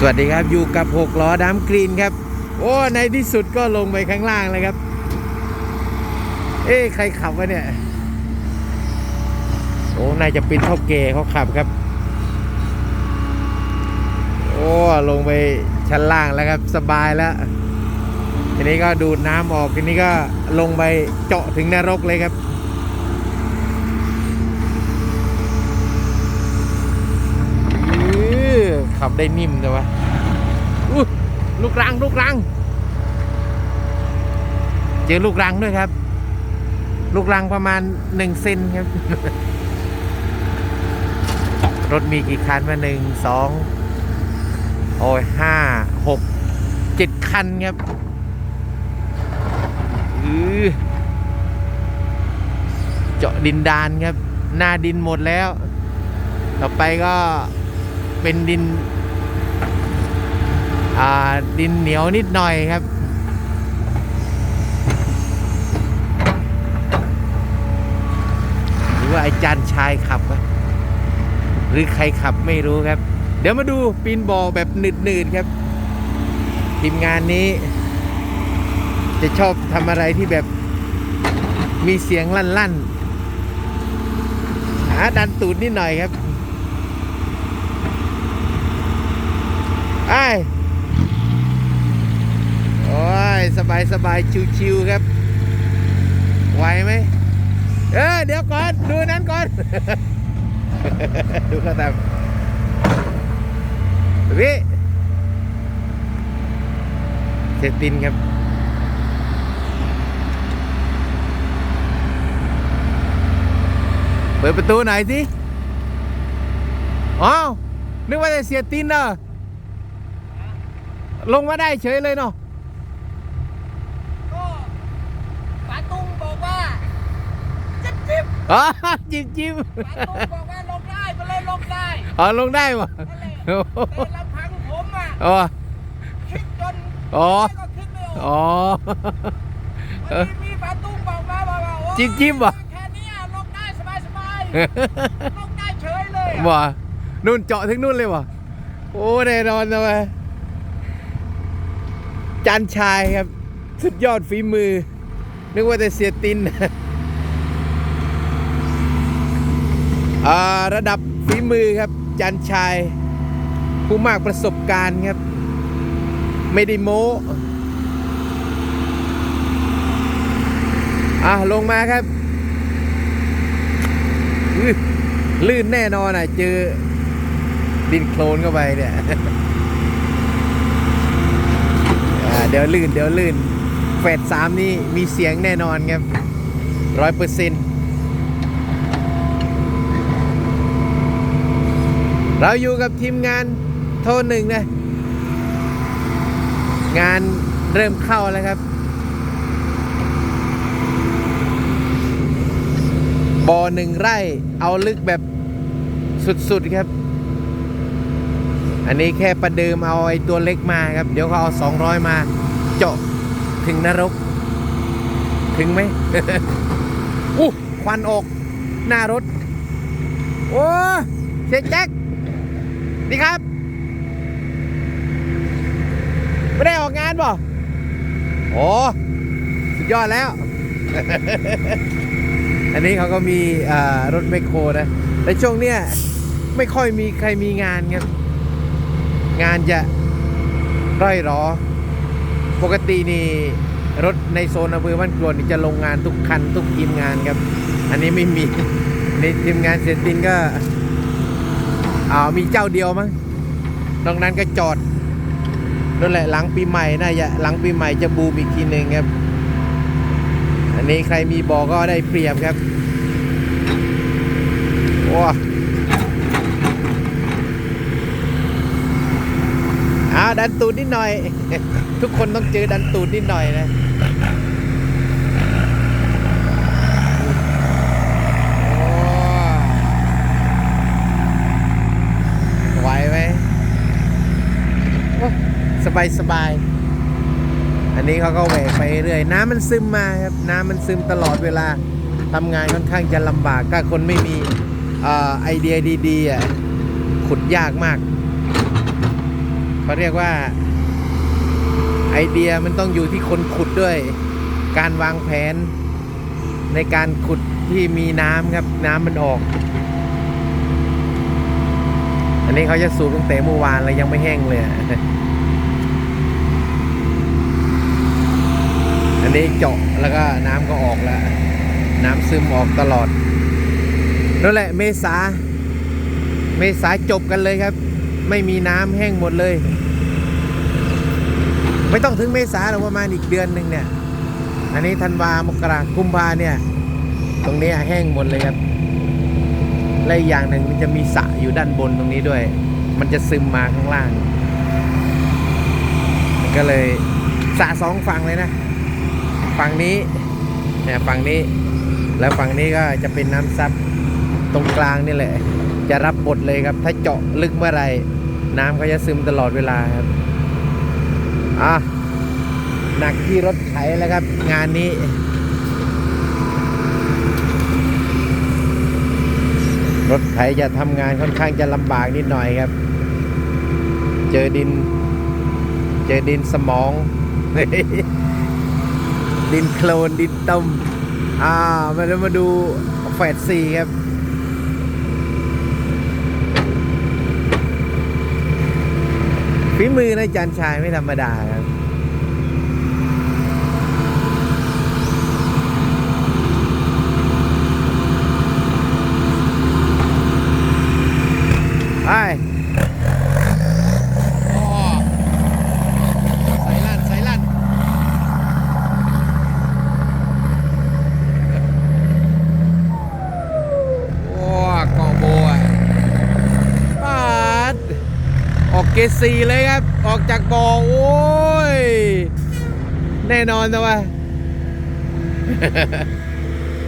สวัสดีครับอยู่กับหกล้อดำกรีนครับ โอ้ในที่สุดก็ลงไปข้างล่างเลยครับ เอ๊ใครขับวะเนี่ยโอ้น่าจะเป็นท่าเกเขาขับครับ โอ้ลงไปชั้นล่างแล้วครับ สบายแล้วทีนี้ก็ดูดน้ำออกทีนี้ก็ลงไปเจาะถึงนรกเลยครับ อื้อ ขับได้นิ่มแต่ว่าอู้ลูกรังลูกรัง เจอลูกรังด้วยครับ ลูกรังประมาณหนึ่งเซนครับ รถมีกี่คันมาหนึ่งสองโอ้ยห้าหกเจ็ดคันครับอือเจาะดินดานครับ หน้าดินหมดแล้ว ต่อไปก็ เป็นดินดินเหนียวนิดหน่อยครับ หรือว่าอาจารย์ชายขับ หรือใครขับไม่รู้ครับ เดี๋ยวมาดูปีนบอแบบหนืดๆครับ ทีมงานนี้ จะชอบทำอะไรที่แบบมีเสียงลั่นๆหาดันตูดนิดหน่อยครับ ไอ้ายโอ้ย ส บายสบายชิวๆครับ ไหวไหมเออเดี๋ยวก่อน ดูนั้นก่อน ดูเขาทำพี่เซตินครับเปิดประตูไหนสิอ้าวนึกว่าจะเสียตินเนอะลงมาได้เฉยเลยเนาะ ก็ป๋าตุ้งบอกว่าจิ๊บจิ๊บ อ๋อจิ้มจิ้มป๋าตุ้งบอกว่าลงได้ก็เลยลงได้อ๋อลงได้ปะนั่นแหละโอ้โหแต่ลำพังผมอะอ๋อคิดจนอ๋อก็คิดไม่ออกอ๋อพอดีมีป๋าตุ้งบอกมาบอกว่าโอ้จิ๊บจิ๊บเหรอแค่เนี้ยลงได้สบายสบายๆลงได้เฉยเลยอะบ่นู่นเจาะถึงนู่นเลยวะโอ้แน่นอนนะวะจันชายครับ สุดยอดฝีมือ นึกว่าแต่เสียติน อ่า ระดับฝีมือครับ จันชาย ผู้มากประสบการณ์ครับ ไม่ได้โม้อะลงมาครับ ลื่นแน่นอนอะ เจอ ดินโคลนเข้าไปเนี่ยเดี๋ยวลื่น เดี๋ยวลื่นแฟดสามนี่มีเสียงแน่นอนครับร้อยเปอร์เซ็นต์ เราอยู่กับทีมงานโทรหนึ่งนะ งานเริ่มเข้าแล้วครับ บ่อหนึ่งไร่เอาลึกแบบสุดๆครับ อันนี้แค่ประเดิมเอาไอ้ตัวเล็กมาครับ เดี๋ยวเขาเอา 200 มาเจาะถึงนรก ถึงไหมอู้ควันออก หน้ารถ โอ้เสียแจ็ค ดีครับ ไม่ได้ออกงานบ่โอ้สุดยอดแล้ว อันนี้เขาก็มีรถไมโครนะแต่ช่วงเนี้ยไม่ค่อยมีใครมีงานครับ งานจะร่อยรอ ปกตินี่รถในโซนอำเภอบ้านกรวดนี่จะลงงานทุกคันทุกทีมงานครับ อันนี้ไม่มีในทีมงานเซนตินก็ อ่ามีเจ้าเดียวมั้งนอกนั้นก็จอดนั่นแหละหลังปีใหม่น่าจะหลังปีใหม่จะบูมอีกทีหนึ่งครับ อันนี้ใครมีบอกก็ได้เปรียบครับโอ้อาดันตูดนิดหน่อย ทุกคนต้องเจอดันตูดนิดหน่อยนะโอ้ไหวไหมโอ้ส บายสบายอันนี้เขาก็แหวกไปเรื่อยน้ำมันซึมมาครับน้ำมันซึมตลอดเวลาทำงานค่อนข้างจะลำบากถ้าคนไม่มีอไอเดียดีๆอะขุดยากมากเขาเรียกว่าไอเดียมันต้องอยู่ที่คนขุดด้วย การวางแผน ในการขุดที่มีน้ำครับ น้ำมันออก อันนี้เขาจะสูบตั้งแต่เมื่อวานแล้วยังไม่แห้งเลย อันนี้เจาะแล้วก็น้ำก็ออกแล้ว น้ำซึมออกตลอด นั่นแหละเมษา เมษาจบกันเลยครับ ไม่มีน้ำแห้งหมดเลย ไม่ต้องถึงเมษาหรอกประมาณอีกเดือนหนึ่งเนี่ย อันนี้ธันวามกรากุมภาเนี่ย ตรงนี้แห้งหมดเลยครับและอีกอย่างหนึ่งมันจะมีสระอยู่ด้านบนตรงนี้ด้วย มันจะซึมมาข้างล่าง ก็เลยสระสองฝั่งเลยนะ ฝั่งนี้เนี่ยฝั่งนี้ แล้วฝั่งนี้ก็จะเป็นน้ำซับตรงกลางนี่แหละ จะรับบทเลยครับ ถ้าเจาะลึกเมื่อไรน้ำก็จะซึมตลอดเวลาครับอะหนักที่รถไถแล้วครับ งานนี้รถไถจะทำงานค่อนข้างจะลำบากนิดหน่อยครับ เจอดิน เจอดินสมอง ดินโคลนดินตมอ่ามาแล้วมาดูแฟดซีครับฝีมือนะจันชายไม่ธรรมดาครับ ไปโอ้ใส่ลั่นใส่ลั่น โอ้เกาะโบอะปาดออก เกสีเลยครับ ออกจากบ่อโอ้ย แน่นอนนะวะ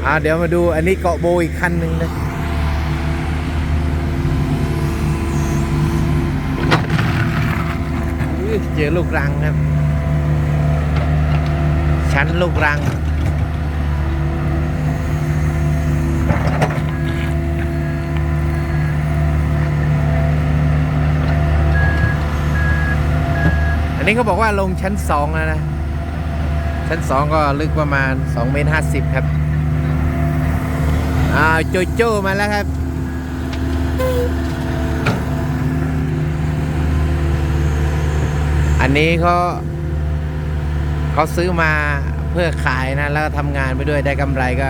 อ่าเดี๋ยวมาดูอันนี้เกาะโบอีกคันหนึ่งนะอุ๊ยเจอลูกรังครับ ชั้นลูกรัง นี้เขาบอกว่าลงชั้นสองแล้วนะ ชั้นสองก็ลึกประมาณ2เมตรห้าสิบครับ อ้าวโจโจ้มาแล้วครับอันนี้เขาเขาซื้อมาเพื่อขายนะ แล้วก็ทำงานไปด้วยได้กำไรก็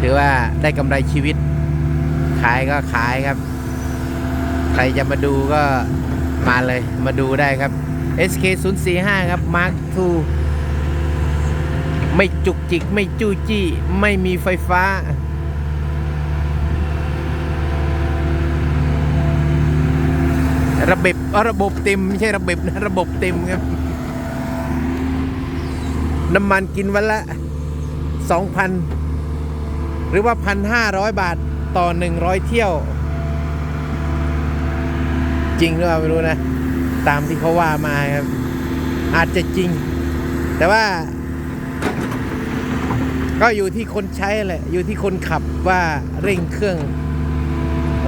ถือว่าได้กำไรชีวิต ขายก็ขายครับ ใครจะมาดูก็มาเลย มาดูได้ครับ SK 0 4 5ครับ Mark II ไม่จุกจิก ไม่จู้จี้ ไม่มีไฟฟ้า ระบบระบบเต็ม ไม่ใช่ระบบนะระบบเต็มครับ น้ำมันกินวันละ 2,000 หรือว่า 1,500 บาทต่อ 100 เที่ยว จริงหรือเปล่าไม่รู้นะ ตามที่เขาว่ามาครับ อาจจะจริง แต่ว่า ก็อยู่ที่คนใช้แหละ อยู่ที่คนขับว่าเร่งเครื่อง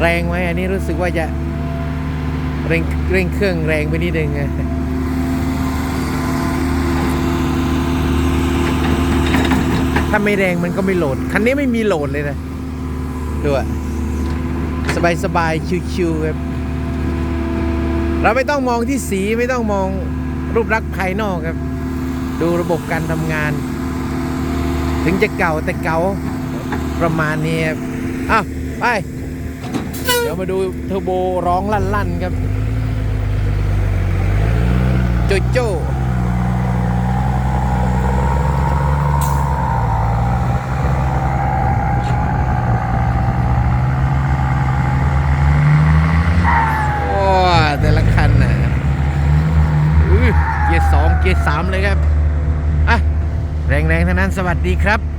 แรงไหมอันนี้รู้สึกว่าจะเร่งเร่งเครื่องแรงไปนิดนึงไงถ้าไม่แรงมันก็ไม่โหลด คันนี้ไม่มีโหลดเลยนะดูอะสบายสบายๆชิวๆครับ เราไม่ต้องมองที่สีไม่ต้องมองรูปลักษณ์ภายนอกครับ ดูระบบการทำงาน ถึงจะเก่าแต่เก่าประมาณนี้ครับอ้าวไป เดี๋ยวมาดูเทอร์โบร้องลั่นๆครับ โจโจ้โอ้แต่ละคันน่ะอื้อเกียร์สองเกียร์สามเลยครับ อะ แรงๆทั้งนั้น สวัสดีครับ